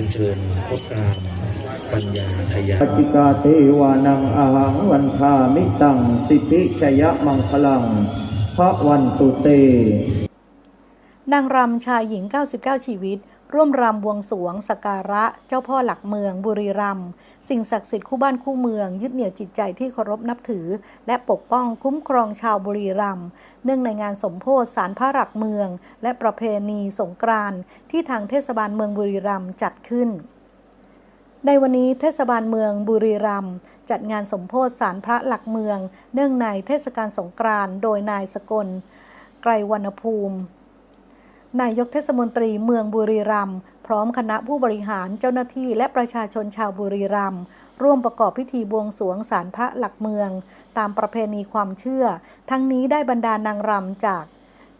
รียนเชิญพบกรามปัญญาทยาปัจจิกาเทวานังอาหังวันทามิตัง สิทธิชยมังคลังพระวันตุเตนางรำชายหญิง 99 ชีวิต ร่วมรำบวงสวงสกการะ เจ้าพ่อหลักเมือง บุรีรัมย์สิ่งศักดิ์สิทธิ์คู่บ้านคู่เมือง ยึดเหนี่ยวจิตใจที่เคารพนับถือ และปกป้องคุ้มครองชาวบุรีรัมย์เนื่องในงานสมโพธิสารพระหลักเมือง และประเพณีสงกรานต์ที่ทางเทศบาลเมืองบุรีรัมย์จัดขึ้น ในวันนี้เทศบาลเมืองบุรีรัมย์จัดงานสมโพธิสารพระหลักเมือง เนื่องในเทศกาลสงกรานต์โดยนายสกล ไกรวรรณภูมิ นายกเทศมนตรีเมืองบุรีรัมย์พร้อมคณะผู้บริหารเจ้าหน้าที่และประชาชนชาวบุรีรัมย์ร่วมประกอบพิธีบวงสรวงศาลพระหลักเมือง ตามประเพณีความเชื่อ ทั้งนี้ได้บรรดานางรำจาก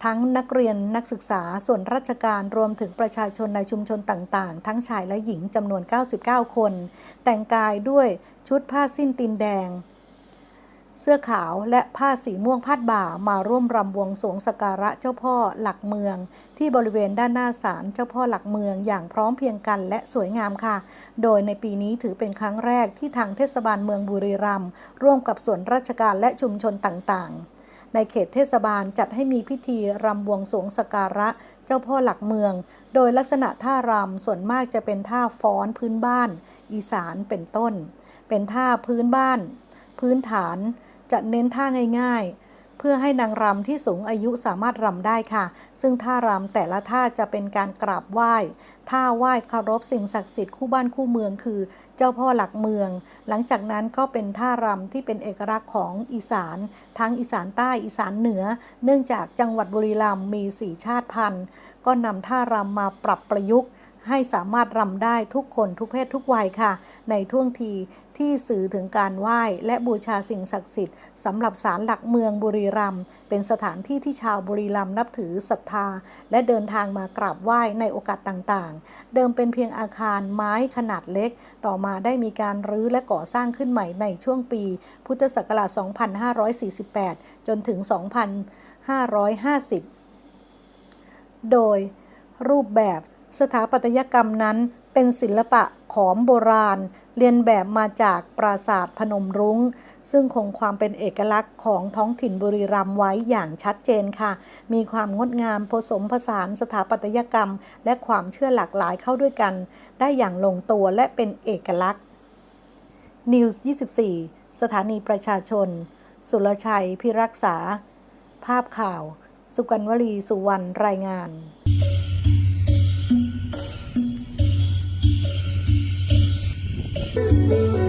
ทั้งนักเรียนนักศึกษาส่วนราชการรวมถึงประชาชนในชุมชนต่างๆ ทั้งชายและหญิงจำนวน 99 คน แต่งกายด้วยชุดผ้าสิ้นตีนแดง เสื้อขาวและผ้าสีม่วงพาดบ่ามาร่วมรำบวงสวงสการะเจ้าพ่อหลักเมือง ที่บริเวณด้านหน้าศาลเจ้าพ่อหลักเมืองอย่างพร้อมเพียงกันและสวยงามค่ะ โดยในปีนี้ถือเป็นครั้งแรกที่ทางเทศบาลเมืองบุรีรัมย์ร่วมกับส่วนราชการและชุมชนต่างๆ ในเขตเทศบาลจัดให้มีพิธีรำบวงสวงสการะเจ้าพ่อหลักเมือง โดยลักษณะท่ารำส่วนมากจะเป็นท่าฟ้อนพื้นบ้าน อีสานเป็นต้น เป็นท่าพื้นบ้าน พื้นฐาน จะเน้นท่าง่ายๆ เพื่อให้นางรำที่สูงอายุสามารถรำได้ค่ะ ซึ่งท่ารำแต่ละท่าจะเป็นการกราบไหว้ท่าไหว้คารพสิ่งศักดิ์สิทธิ์คู่บ้านคู่เมืองคือ เจ้าพ่อหลักเมือง หลังจากนั้นก็เป็นท่ารำที่เป็นเอกลักษณ์ของอีสาน ทั้งอีสานใต้อีสานเหนือ เนื่องจากจังหวัดบุรีรัมย์มีสี่ชาติพันธุ์ ก็นำท่ารำมาปรับประยุกต์ ให้สามารถรำได้ทุกคนทุกเพศทุกวัยค่ะ ในท่วงทีที่สื่อถึงการไหว้และบูชาสิ่งศักดิ์สิทธิ์สำหรับศาลหลักเมืองบุรีรัมย์เป็นสถานที่ที่ชาวบุรีรัมย์นับถือศรัทธา และเดินทางมากราบไหว้ในโอกาสต่างๆ เดิมเป็นเพียงอาคารไม้ขนาดเล็ก ต่อมาได้มีการรื้อและก่อสร้างขึ้นใหม่ในช่วงปี พุทธศักราช 2548 จนถึง 2550 โดยรูปแบบ สถาปัตยกรรมนั้นเป็นศิลปะขอมโบราณ เรียนแบบมาจากปราสาทพนมรุง้ง ซึ่งคงความเป็นเอกลักษณ์ของท้องถิ่นบุรีรัมย์ไว้อย่างชัดเจนค่ะ มีความงดงามผสมผสานสถาปัตยกรรม และความเชื่อหลากหลายเข้าด้วยกัน ได้อย่างลงตัวและเป็นเอกลักษณ์ News 24 สถานีประชาชน สุรชัย พิรักษา ภาพข่าว สุกัญวลีสุวรรณรายงาน Música